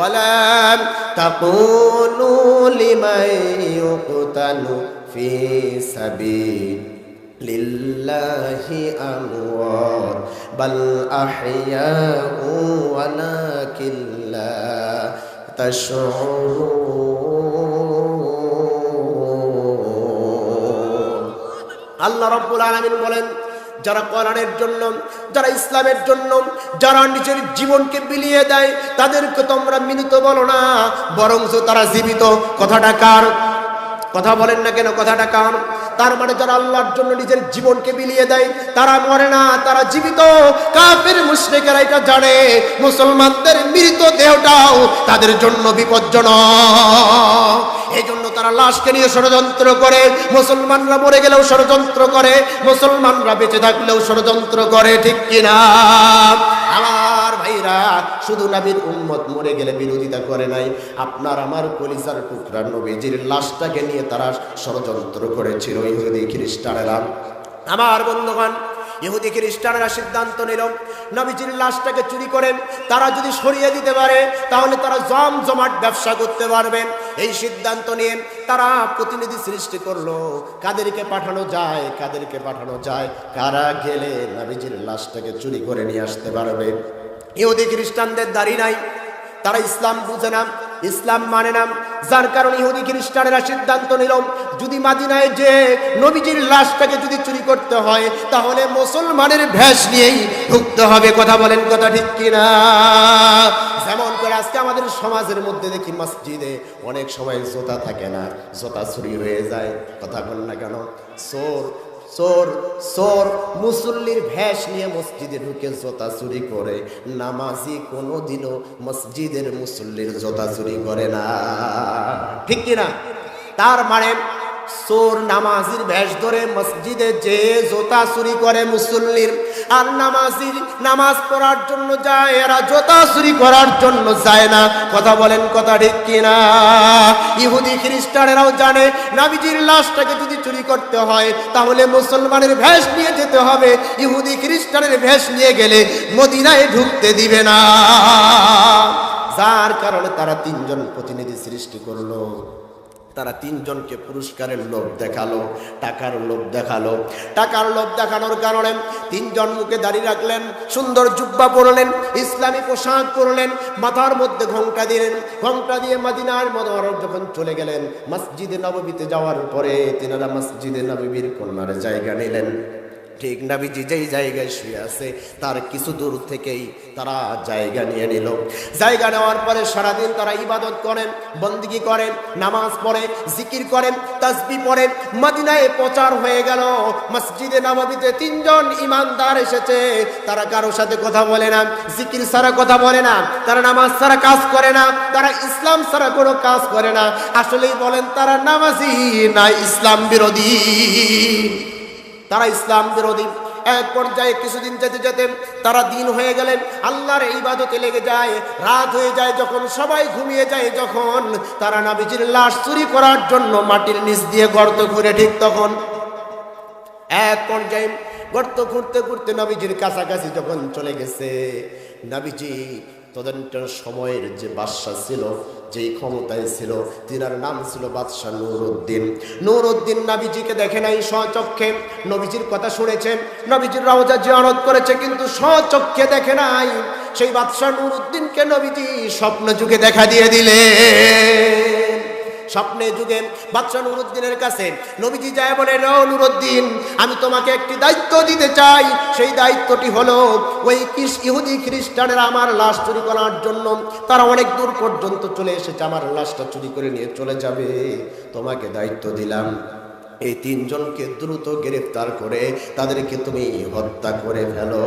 ولا تقولوا لمن يقتل في سبيل لله أموات بل أحياء ولكن لا تشعرون আল্লাহ রব্বুল আলামিন বলেন যারা কোরআনের জন্য, যারা ইসলামের জন্য, যারা নিজের জীবনকে বিলিয়ে দেয়, তাদেরকে তোমরা মিনিত বলো না বরং তারা জীবিত। কথাটা কার? কথা বলেন না কেন? কথাটা কার? তার মানে যারা আল্লাহর জন্য নিজের জীবনকে বিলিয়ে দেয়, তারা মরে না, তারা জীবিত। কাফের, মুশরিকেরা এটা জানে। মুসলমানদের মৃত দেহটাও তাদের জন্য বিপজ্জনক। এই জন্য তারা লাশকে নিয়ে ষড়যন্ত্র করে। মুসলমানরা মরে গেলেও ষড়যন্ত্র করে। মুসলমানরা বেঁচে থাকলেও ষড়যন্ত্র করে, ঠিক কিনা? ভাইরা শুধু নবীর উম্মত মরে গেলে বিরোধিতা করে নাই। আপনার আমার কলিজার টুকরা নবীজির লাশটাকে নিয়ে তারা ষড়যন্ত্র করেছিল, ইহুদি খ্রিস্টানেরা। আমার বন্ধুগণ, ইহুদি খ্রিস্টানরা সিদ্ধান্ত নিল, নবীজির লাশটাকে চুরি করেন তারা যদি সরিয়ে দিতে পারে, তাহলে তারা জম জমাট ব্যবসা করতে পারবেন এই সিদ্ধান্ত নিয়ে তারা প্রতিনিধি সৃষ্টি করল, কাদেরকে পাঠানো যায়, কাদেরকে পাঠানো যায়, কারা গেলে নবীজির লাশটাকে চুরি করে নিয়ে আসতে পারবে? ইহুদি খ্রিস্টানদের দাড়ি নাই। তারা ইসলাম বুঝে না, ইসলাম মানে না। যার কারণে ইহুদি খ্রিস্টানেরা সিদ্ধান্ত নিল, যদি মাদিনায় যে নবীজির লাশটাকে যদি চুরি করতে হয়, তাহলে মুসলমানের ভেষ নিয়েই ঢুকতে হবে। কথা বলেন কথা ঠিক কিনা? যেমন করে আজকে আমাদের সমাজের মধ্যে দেখি মসজিদে অনেক সময় জোতা থাকে না, জোতা চুরি হয়ে যায়। কথা বল না কেন? চোর চোর চোর, মুসল্লির ভ্যাস নিয়ে মসজিদে ঢুকে জোতা চুরি করে। নামাজি কোনোদিনও মসজিদের মুসল্লির জোতা চুরি করে না। ঠিক কিনা? তার মানে চোর নামাজির ভেষ ধরে মসজিদে যে জোতা চুরি করে মুসল্লির, আর নামাজির নামাজ পড়ার জন্য যায়, এরা জোতা চুরি করার জন্য যায় না। কথা বলেন কথা ঠিক কিনা? ইহুদি খ্রিস্টানেরাও জানে, নাবিজির লাশটাকে যদি চুরি করতে হয়, তাহলে মুসলমানের ভেষ নিয়ে যেতে হবে। ইহুদি খ্রিস্টানের ভেষ নিয়ে গেলে মদিনায় ঢুকতে দিবে না। যার কারণে তারা তিনজন প্রতিনিধি সৃষ্টি করল। তারা তিনজনকে পুরস্কারের লোভ দেখাল, টাকার লোভ দেখাল। টাকার লোভ দেখানোর কারণে তিনজন মুখে দাঁড়িয়ে রাখলেন, সুন্দর জুব্বা পরলেন, ইসলামী পোশাক পরলেন, মাথার মধ্যে ঘংটা দিলেন। ঘংটা দিয়ে মাদিনার মদর যখন চলে গেলেন, মসজিদে নববীতে যাওয়ার পরে তিনারা মসজিদে নববীর কন্যার জায়গা নিলেন। ঠিক নাবিজি যেই জায়গায় শুয়ে আছে, তার কিছু দূর থেকেই তারা জায়গা নিয়ে নিল। জায়গা নেওয়ার পরে সারাদিন তারা ইবাদত করেন, বন্দিগি করেন, নামাজ পড়ে, জিকির করেন তাসবি পড়েন। মদিনায় প্রচার হয়ে গেল, মসজিদে নবাবিতে তিনজন ইমানদার এসেছে। তারা কারও সাথে কথা বলে না, জিকির ছাড়া কথা বলে না, তারা নামাজ ছাড়া কাজ করে না, তারা ইসলাম ছাড়া কোনো কাজ করে না। আসলেই বলেন, তারা নামাজি না ইসলাম বিরোধী। তারা ইসলাম বিরোধী। এক পর্যায়ে কিছুদিন যেতে যেতে তারা দিন হয়ে গেলেন। আল্লাহর ইবাদতে লেগে যায়, রাত হয়ে যায়, যখন সবাই ঘুমিয়ে যায়, যখন তারা নাবিজির লাশ চুরি করার জন্য মাটির নিচ দিয়ে গর্ত ঘুরে ঠিক তখন এক পর্যায়ে গর্ত ঘুরতে ঘুরতে নবীজির কাছাকাছি যখন চলে গেছে, নবীজি তদন্তের সময়ের যে বাদশাহ ছিল যেই ক্ষমতায় ছিল, তিনার নাম ছিল বাদশাহ নুরুদ্দিন। নুরুদ্দিন নাবিজিকে দেখে নাই, স্বচক্ষে। নবীজির কথা শুনেছেন, নবীজির রওজা জিয়ারত করেছে, কিন্তু স্বচক্ষে দেখে নাই। সেই বাদশাহ নুরুদ্দিনকে নবীজি স্বপ্ন যুগে দেখা দিয়ে দিলে স্বপ্নে যুগে বাদশাহ নুরুদ্দিনের কাছে নবীজি যায় বলে নুরুদ্দিন, আমি তোমাকে একটি দায়িত্ব দিতে চাই। সেই দায়িত্বটি হলো ওই ইহুদি খ্রিস্টানেরা আমার লাশ চুরি করার জন্য তারা অনেক দূর পর্যন্ত চলে এসেছে, আমার লাশটা চুরি করে নিয়ে চলে যাবে। তোমাকে দায়িত্ব দিলাম। এই তিনজনকে দ্রুত গ্রেফতার করে তাদেরকে তুমি হত্যা করে ফেলো।